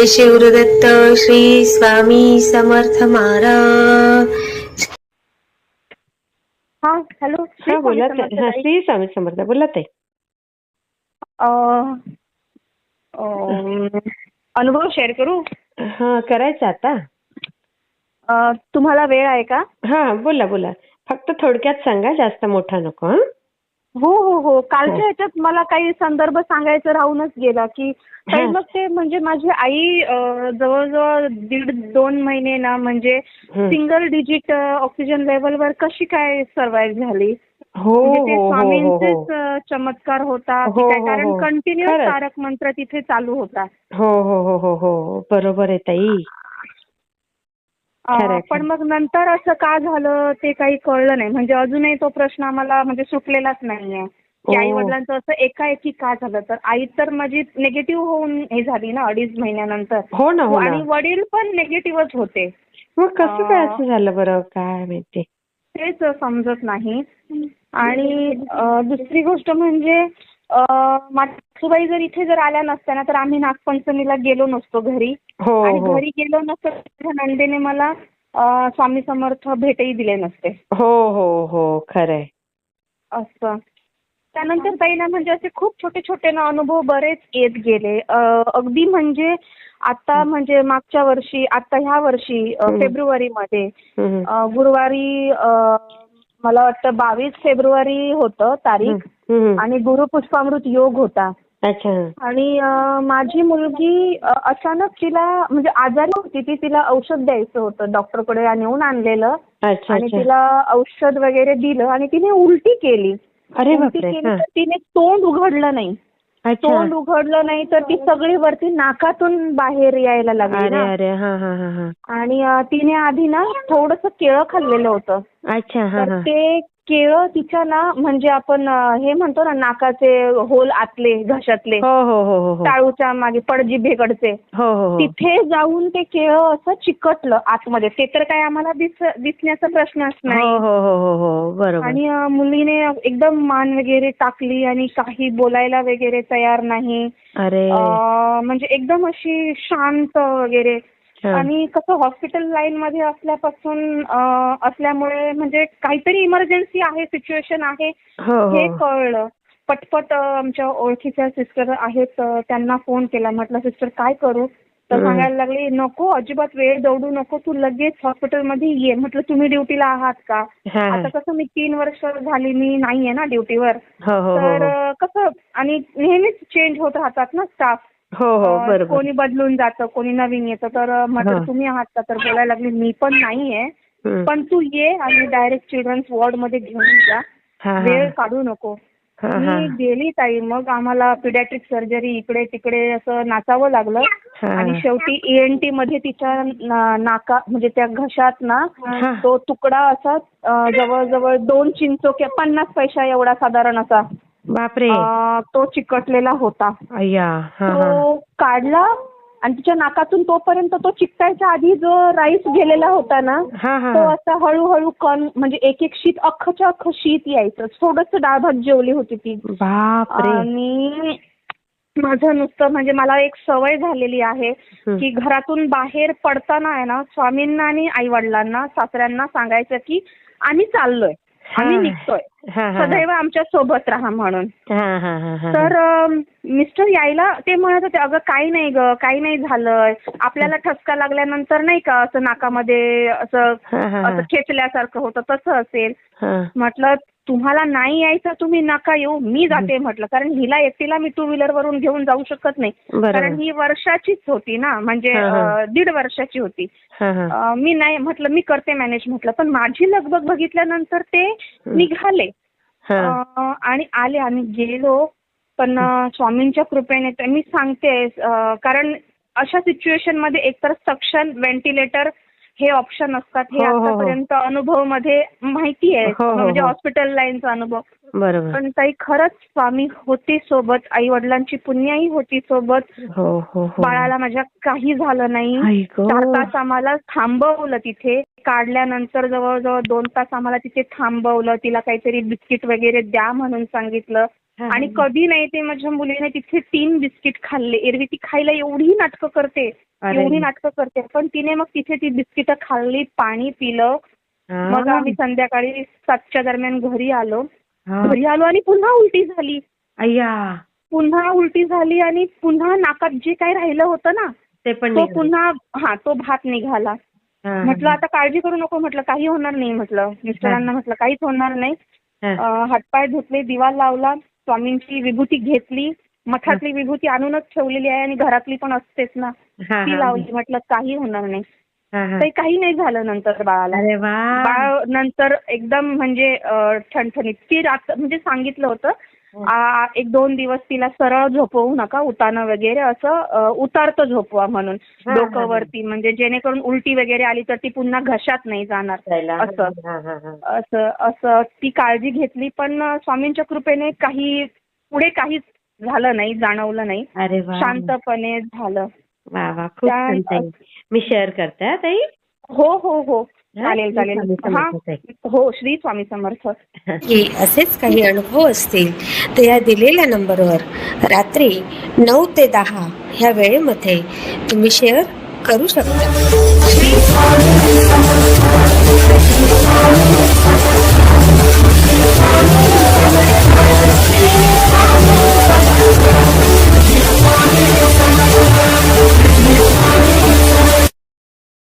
जय शिवदत्त श्री स्वामी समर्थ महाराज हा हॅलो श्री बोला स्वामी. समर्थ हा ताई. श्री स्वामी समर्थ बोला ताई अं, अनुभव शेअर करू हा करायचं आता अं, तुम्हाला वेळ आहे का हा बोला बोला फक्त थोडक्यात सांगा जास्त मोठा नको हं? हो हो हो हो. कालच्या ह्याच्यात मला काही संदर्भ सांगायचं राहूनच गेला की हा. मग ते म्हणजे माझी आई जवळजवळ दीड दोन महिने ना म्हणजे हं. सिंगल डिजिट ऑक्सिजन लेवलवर कशी काय सर्व्हाइव्ह झाली हो म्हणजे ते हो हो हो स्वामींचेच हो चमत्कार होता की हो, काय हो, कारण हो. कंटिन्युअस खरंच. तारक मंत्र तिथे चालू होता हो हो हो हो हो बरोबर आहे ताई पण. मग नंतर असं का झालं ते काही कळलं नाही. म्हणजे अजूनही तो प्रश्न आम्हाला म्हणजे सुटलेलाच नाहीये. की ओ. आई वडिलांचं असं एकाएकी का झालं? तर आई तर माझी निगेटिव्ह होऊन हे झाली ना अडीच महिन्यानंतर. हो ना हो ना आणि वडील पण निगेटिव्हच होते. मग कसं काय असं झालं बरं? काय माहिती? तेच समजत नाही. आणि अं, दुसरी गोष्ट म्हणजे सासूबाई जर इथे जर आल्या नसत्या ना तर आम्ही नागपंचमीला गेलो नसतो घरी. हो आणि हो. घरी गेलो नसतो तर नंदेने मला स्वामी समर्थ भेटही दिले नसते. हो हो हो खरंय. असं. त्यानंतर ताई ना म्हणजे असे खूप छोटे छोटे ना अनुभव बरेच येत गेले. अगदी म्हणजे आता म्हणजे मागच्या वर्षी आता ह्या वर्षी. फेब्रुवारीमध्ये गुरुवारी मला वाटतं बावीस फेब्रुवारी होतं तारीख. आणि गुरुपुष्पामृत योग होता. अच्छा. आणि माझी मुलगी अचानक तिला म्हणजे आजारी होती ती तिला औषध द्यायचं होतं. डॉक्टरकडे नेऊन आणलेलं. आणि तिला औषध वगैरे दिलं आणि तिने उलटी केली. अरे उलटी केली तर तिने तोंड उघडलं नाही. अच्छा. तोंड उघडलं नाही तर ती सगळी वरती नाकातून बाहेर यायला लागली आणि तिने आधी ना थोडस केळं खाल्लेलं होतं. तर हा. ते केळं तिच्या ना म्हणजे आपण हे म्हणतो ना नाकाचे होल आतले घशातले हो हो हो टाळूच्या मागे पडजिभेकडचे हो हो हो. तिथे जाऊन ते केळं असं चिकटलं आतमध्ये. ते तर काय आम्हाला दिस दिसण्याचा प्रश्नच नाही. हो हो हो हो. बरोबर. आणि मुलीने एकदम मान वगैरे टाकली आणि काही बोलायला वगैरे तयार नाही. म्हणजे एकदम अशी शांत वगैरे. आणि कसं हॉस्पिटल लाईन मध्ये असल्यापासून असल्यामुळे म्हणजे काहीतरी इमर्जन्सी आहे सिच्युएशन आहे हो हे. हो कळलं. पटपट आमच्या ओळखीच्या सिस्टर आहेत त्यांना फोन केला. म्हटलं सिस्टर काय करू? तर. सांगायला लागली नको अजिबात वेळ दौडू नको तू लगेच हॉस्पिटलमध्ये ये. म्हटलं तुम्ही ड्युटीला आहात का. आता कसं मी तीन वर्ष झाली मी नाहीये ना ड्युटीवर हो तर कसं आणि नेहमीच चेंज होत राहतात ना स्टाफ हो हो बरोबर. कोणी बदलून जातं कोणी नवीन येतं तर म्हटलं. तुम्ही आहात का? तर बोलायला लागली मी पण नाहीये. पण तू ये आणि डायरेक्ट चिल्ड्रन्स वॉर्डमध्ये घेऊन जा. वेळ काढू नको. मी गेली ताई मग आम्हाला पिडॅट्रिक सर्जरी इकडे तिकडे असं नाचावं लागलं. आणि शेवटी ईएनटी मध्ये तिच्या नाका म्हणजे त्या घशात ना. तो तुकडा असा जवळजवळ दोन चिंचोक्या पन्नास पैसा एवढा साधारण असा. बापरे. तो चिकटलेला होता. तो काढला आणि तिच्या नाकातून तोपर्यंत तो चिकटायच्या आधी जो राईस गेलेला होता ना तो. असा हळूहळू कण म्हणजे एक एक शीत अख्खच्या अख्ख शीत यायचं. थोडस डाळ भात जेवली होती ती. बापरे. आणि माझं नुसतं म्हणजे मला एक सवय झालेली आहे. की घरातून बाहेर पडताना आहे ना स्वामींना आणि आई वडिलांना सासऱ्यांना सांगायचं की आम्ही चाललोय. आम्ही. निघतोय. सदैव आमच्यासोबत राहा म्हणून. तर मिस्टर यायला ते म्हणत होते अगं काही नाही ग काही नाही झालंय. आपल्याला ठसका लागल्यानंतर नाही का असं नाकामध्ये असं असं खेचल्यासारखं होतं तसं असेल. म्हटलं तुम्हाला नाही यायचं तुम्ही नका येऊ. मी जाते म्हटलं. कारण हिला एकटीला मी टू व्हीलर वरून घेऊन जाऊ शकत नाही. कारण ही वर्षाचीच होती ना. म्हणजे दीड वर्षाची होती. मी नाही म्हटलं मी करते मॅनेज म्हटलं. पण माझी लगबग बघितल्यानंतर ते निघाले. आणि आले आणि गेलो. पण स्वामींच्या कृपेने तर मी सांगते कारण अशा सिच्युएशनमध्ये एकतर सक्शन व्हेंटिलेटर हे ऑप्शन असतात हे हो, हो, हो. आतापर्यंत अनुभवमध्ये माहिती आहे. म्हणजे. हॉस्पिटल लाईनचा अनुभव. बरोबर. पण ताई खरंच स्वामी होते सोबत आई वडिलांची पुण्याई होती सोबत बाळाला माझ्या काही झालं नाही. चार तास आम्हाला थांबवलं तिथे. काढल्यानंतर जवळजवळ दोन तास आम्हाला तिथे थांबवलं. तिला काहीतरी बिस्किट वगैरे द्या म्हणून सांगितलं. आणि. कधी नाही ते माझ्या मुलीने तिथे तीन बिस्किट खाल्ले. एरवी ती खायला एवढी नाटकं करते. एवढी नाटकं करते. पण तिने मग तिथे ती बिस्किट खाल्ली पाणी पिलं. मग आम्ही संध्याकाळी सातच्या दरम्यान घरी आलो. घरी आलो आणि पुन्हा उलटी झाली. अय्या. पुन्हा उलटी झाली आणि पुन्हा नाकात जे काही राहिलं होतं ना ते पण तो. पुन्हा हा तो भात निघाला. म्हटलं आता काळजी करू नको म्हटलं. काही होणार नाही म्हटलं. मिस्टरांना म्हटलं काहीच होणार नाही. हातपाय धुतले दिवा लावला. स्वामींची विभूती घेतली मठातली विभूती आणूनच ठेवलेली आहे आणि घरातली पण असतेच ना. ती. लावली म्हटलं काही होणार नाही. तर काही नाही झालं नंतर बाळाला. बाळ नंतर एकदम म्हणजे ठणठणीत. ती रात म्हणजे सांगितलं होतं आ, एक दोन दिवस तिला सरळ झोपवू नका उतानं वगैरे असं उतारतं झोपवा म्हणून. डोकं. वरती म्हणजे जेणेकरून उलटी वगैरे आली तर ती पुन्हा घशात नाही जाणार. असं. असं असं ती काळजी घेतली पण स्वामींच्या कृपेने काही पुढे काहीच झालं नाही जाणवलं नाही. शांतपणे झालं. वा वा. खूप मी शेअर करते ताई. हो हो हा? चालेल चालेल. हो. श्री स्वामी समर्थ. असेच काही अनुभव असतील तर या दिलेल्या नंबरवर रात्री नऊ ते दहा ह्या वेळेमध्ये तुम्ही शेअर करू शकता.